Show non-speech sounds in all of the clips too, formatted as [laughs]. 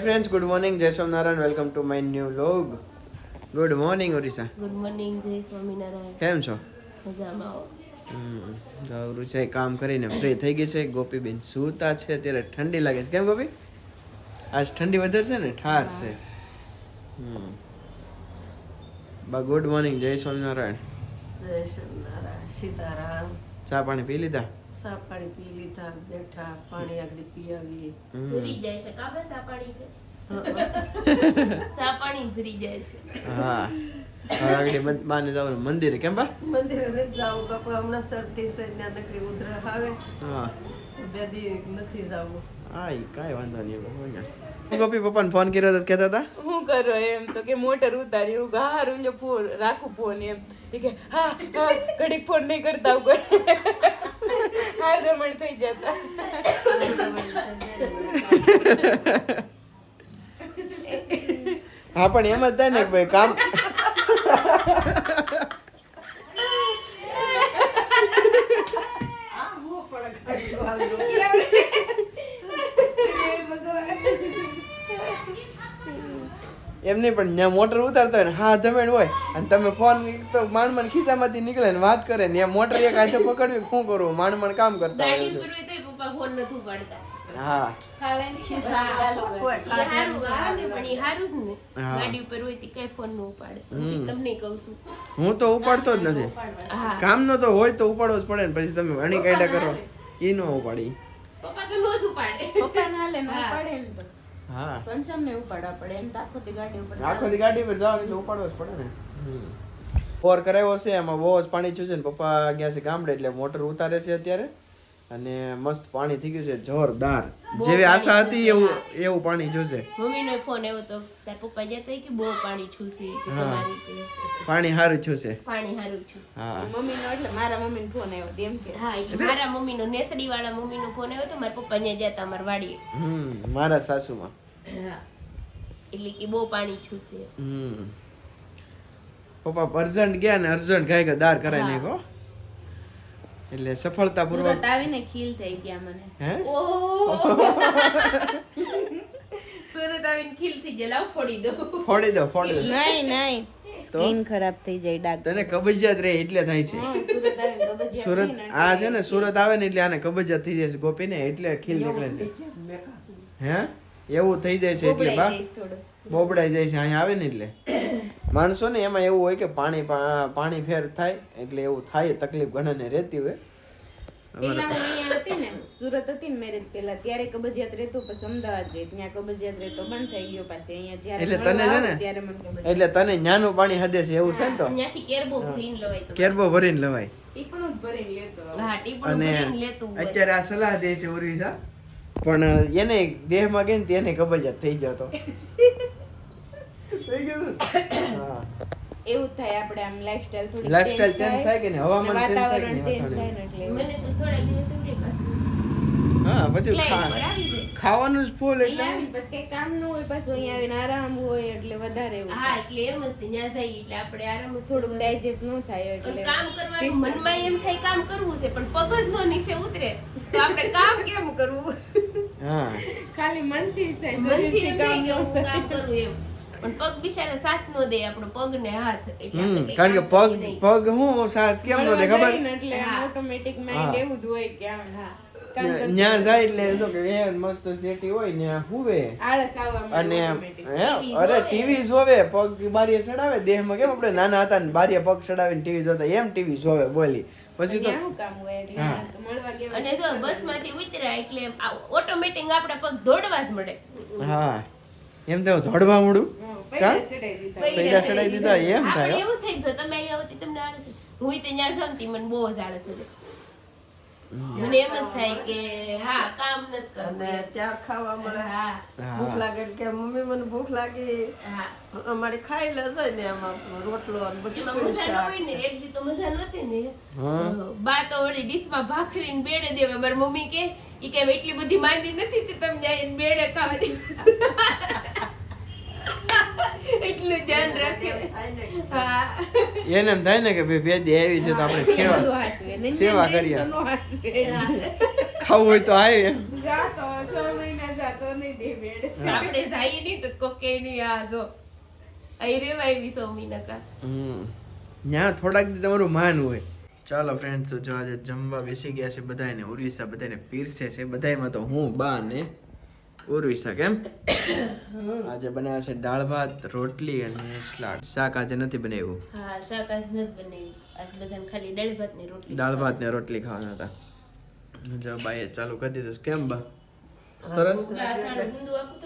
Hi friends good morning જય Swaminarayan welcome to my new vlog good morning Orissa good morning જય સ્વામિનારાયણ કેમ છો? મજામાં આવો રુચાઈ કામ કરીને ફ્રી થઈ ગઈ છે. ગોપીબેન સૂતા છે અત્યારે ઠંડી લાગે છે. કેમ ગોપી? આજ ઠંડી વધારે છે ને? ઠાર છે. બા ગુડ મોર્નિંગ જય સ્વામિનારાયણ જય સ્વામિનારાયણ. સીતારામ. ચા પાણી પી લીધા? સા પાણી પી લીધા બેઠા પાણી આગળ પી આવીએ હમ. જાય છે. કાબા સા પાણી સા પાણી ઝરી જાય છે. હા. આગળ મન- બાને મંદિરે કેમ બા? મંદિરે નથી જવું બાપા હમણાં શરદી છે ત્યાં નકરી ઉધરસ આવે. હા. બે દી નથી જાવું. હા કાંઈ વાંધો નહીં ને. ગોપી પપ્પાને ફોન કર્યો તો કહેતા હતા? શું કરો એમ તો કે મોટર ઉતારી હું હા રૂંજો ફોન રાખું ફોન એમ. કે હા હા ઘડીક ફોન નહીં કરતા હું કોઈ હા જમણ થઈ જતા. હા પણ એમ જ થાય ને ભાઈ કામ એમ નહીં પણ ત્યાં મોટર ઉતારતા હોય ને હા ધમેણ હોય અને તમે ફોન તો માંડ માંડ ખિસ્સામાંથી નીકળે ને વાત કરે ને ત્યાં મોટર એક હાથે પકડવી શું કરવું? માંડ માંડ કામ કરતા હોય ગાડી પર હોય તોય પપ્પા ફોન નથી ઉપાડતા. હા. હા ને પણ ઈ હારું જ ને. હા. ગાડી ઉપર હોય તો કઈ ફોન ન ઉપાડે. હમ. હું તમને કહું છું. હું તો ઉપાડતો જ નથી. કામ કામનો તો હોય તો ઉપાડવો જ પડે ને પછી તમે અણી કાયદા કરો. ઈ ન ઉપાડી. પપ્પા તો નો જ ઉપાડે. પપ્પાને હાલે ના હા. પડે ને હા. કંચમ ને ઉપાડવા પડે એમ આખો દી ગાડી ઉપર આખો દી ગાડી પર જવાનું એટલે ઉપાડવો જ પડે ને. બોર કરાવ્યો છે એમાં બહુ જ પાણી છે ને પપ્પા ગયા છે ગામડે એટલે મોટર ઉતારે છે અત્યારે. અને મસ્ત પાણી થઈ ગયું છે જોરદાર. જેવી આશા હતી એવું એવું પાણી જોશે. મમ્મીનો ફોન આવ્યો તો તાર પપ્પા જતા કે બહુ પાણી છૂસી કે તમારી પાણી સારું છૂસે પાણી સારું છું હા. મમ્મીનો એટલે મારા મમ્મીને ફોન આવ્યો એમ કે. હા એટલે મારા મમ્મીનો નેસડી વાળા મમ્મીનો ફોન આવ્યો તો મારા પપ્પા ત્યાં જતા અમારા વાડીએ. હમ મારા સાસુમાં. હા. એટલે કે બહુ પાણી છૂસે હમ. પપ્પા અર્જન્ટ ગયા ને અર્જન્ટ ગાય કે દાર કરાઈ હા. નાખો એટલે સફળતાપૂર્વક. સુરત આવીને ખીલ થઈ ગયા મને. હે? ઓહો! સુરત આવીને ખીલ થઈ ગયા લાવ ફોડી દો ફોડી દો ફોડી દો. નહીં નહીં. સ્કિન ખરાબ થઈ જાય ડાક તને કબજિયાત રહે એટલે થાય છે. સુરત આ છે ને સુરત આવે ને એટલે આને કબજિયાત થઈ જાય છે ગોપીને એટલે ખીલ નીકળે છે. હે? એવું થઈ જાય છે એટલે બા? બોબડાઈ જાય છે અહીંયા આવે ને એટલે? [coughs] માણસો ને એમાં એવું હોય કે પાણી પાણી ફેર થાય એટલે એવું થાય તકલીફ ઘણાને રહેતી હોય. પેલા હું અહીંયા હતી ને સુરત હતી ને મેરેજ પેલા ત્યારે કબજિયાત રહેતો પછી અમદાવાદ ગઈ ત્યાં કબજિયાત રહેતો બંધ થઈ ગયો પાસે અહીંયા. જ્યારે એટલે તને છે ને? ત્યારે મને એટલે તને નાનું પાણી હદે છે એવું છે ને તો? ત્યાંથી કેરબો ભરીને લવાય કેરબો ભરીને લવાય? ટીપણું ભરીને લેતો હા ટીપણું અને ભરીને લેતો અત્યારે આ સલાહ દે છે ઉર્વિસા પણ એને દેહમાં ગઈ ને તેને કબજિયાત થઈ ગયો તો. થઈ ગયું હા. એવું થાય આપણે આમ લાઈફસ્ટાઈલ થોડી લાઈફસ્ટાઈલ ચેન્જ થાય કે ને હવામાન? ચેન્જ થાય ને એટલે મને તો થોડા દિવસ હા પછી ખાવાનું જ ફૂલ એટલે આવીને કામ ન હોય પાછું અહીંયા આવીને આરામ હોય એટલે વધારે એવું હા થાય. એટલે એમ જ છે, ન્યા એટલે આપણે આરામ જ થોડુંક ડાયજેસ્ટ ન થાય એટલે કામ કરવાનું મનમાં એમ થાય કામ કરવું છે પણ પગ જ નો નીચે ઉતરે. તો આપણે કામ કેમ કરવું? હા. ખાલી મનથી જ થાય મનથી એમ શરીરથી કે કામ હું કામ કરું એમ. પણ પગ બિચારે સાથ નો દે આપણો પગ ને હાથ એટલે કારણ કે પગ પગ હું સાથ કેમ નો દે ખબર? એટલે ઓટોમેટિક માઇન્ડ એવું જ હોય કે આમ હા. કામ જાય એટલે જો કે એ મસ્ત સેટી હોય ત્યાં હુવે. આળસ આવવા માંડે અને અરે ટીવી જોવે પગ બારીએ ચડાવે દેહમાં કેમ આપણે નાના હતા ને બારીએ પગ ચડાવીને ટીવી જોતા એમ ટીવી જોવે બોલી. પછી તો અને જો બસમાંથી ઉતર્યા એટલે ઓટોમેટિક આપણા પગ દોડવા જ મળે. હા. એમ તો દોડવા મળું કા? પૈડા ચડાઈ દીધા એમ થાય એવું થઈ ગયું તમે અહીંયા આવતી તમને આળસ હું ત્યાં જાઉં મને બહુ જ આળસ. મને એમ જ થાય કે હા કામ કરવું અને ત્યાં ખાવા મળે. ભૂખ લાગે કે મમ્મી મને ભૂખ લાગી. અમારે ખાઈ લે ને એમાં રોટલો ને બધું મજા ન હોય ને એક દી તો મજા નહોતી ને. બા તો ઓલી ડીશમાં ભાખરીને બેડે દેવે. મારી મમ્મી કે ઈ કેમ એટલી બધી માંદી નથી તે તમે જાય બેડે ખાવા દે [laughs] એટલું ધ્યાન રાખે એને એમ થાય ને કે ભાઈ બે દી આવી છે તો આપણે સેવા સેવા કરીએ. ખાવું હોય તો આવે. જાતો છ મહિના જાતો નહીં દે બેડ. આપણે જઈએ નહીં તો કોકે નહીં આ જો અહીં રેવાય બી સો મહિના કા ત્યાં થોડાક દી તમારું માન હોય. ચાલો ફ્રેન્ડ્સ જો આજે જમવા બેસી ગયા છે બધાને ઉર્વિસા બધાને પીરસે છે. બધાયમાં તો હું બા ને ઉર્વિસા કેમ આજે બનાવ્યા છે દાળ ભાત રોટલી અને સલાડ. શાક આજે નથી બનાવ્યું? હા શાક આજ નથી બનાવ્યું. આજ બધાને ખાલી દાળ ભાત ને રોટલી દાળ ભાત ને રોટલી ખાવાના હતા. જો બાઈએ ચાલુ કરી દીધું કેમ બા? સરસ?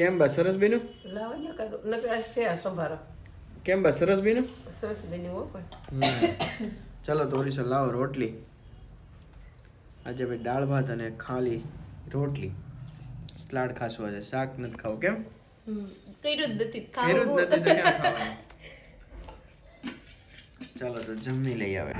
કેમ બા? સરસ બીનું લાવો ને કાઢો નકર આ છે આ સંભારો. કેમ બા? સરસ બીનું સરસ બેની ચાલો તો ઓરિસા લાવો રોટલી. આજે ભાઈ દાળ ભાત અને ખાલી રોટલી. સલાડ ખાશું આજે શાક નથી ખાવું કેમ કર્યું જ નથી કર્યું જ નથી ચાલો તો જમી લઈ આવે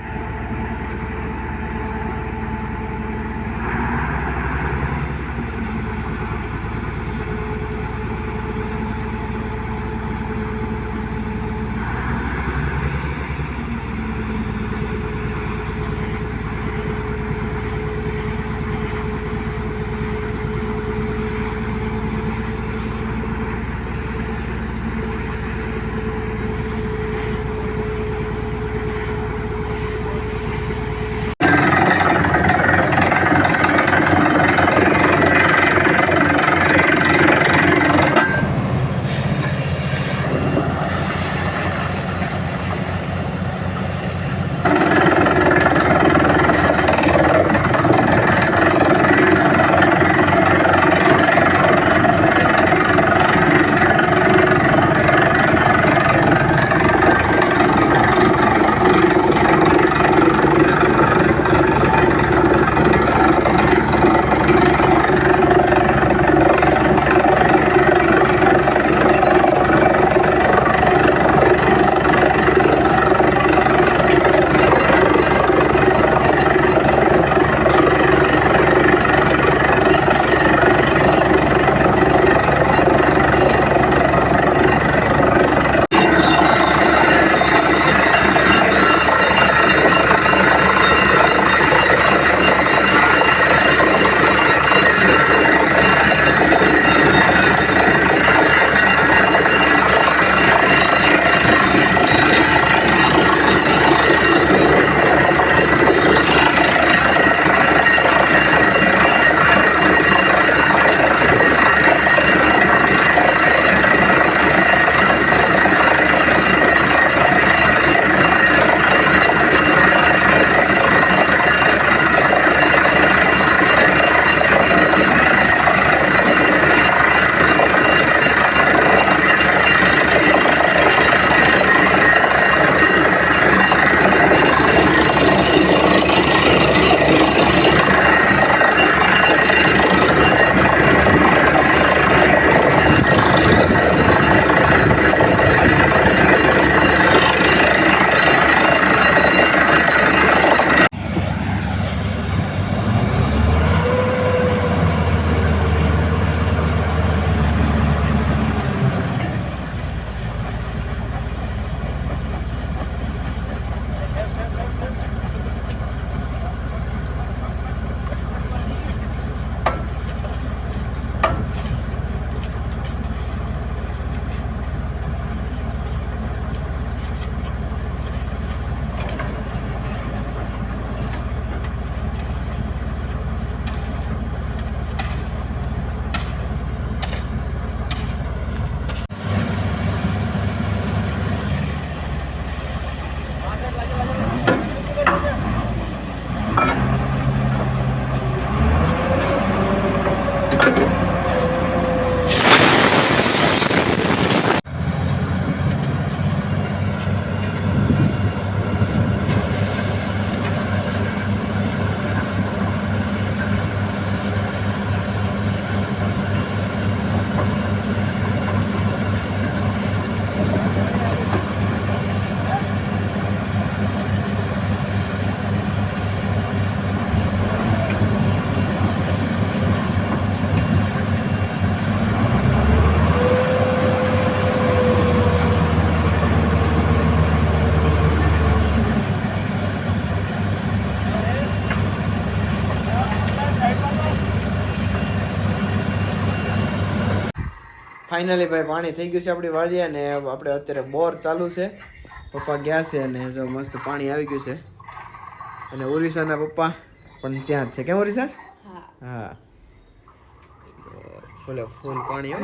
ફાઇનલી ભાઈ પાણી થઈ ગયું છે આપણી વાડીએ અને આપણે અત્યારે બોર ચાલુ છે. પપ્પા ગયા છે અને જો મસ્ત પાણી આવી ગયું છે. અને ઓરિસાના પપ્પા પણ ત્યાં જ છે. કેમ ઓરિસા? હા. ફૂલે ફૂલ પાણી હો.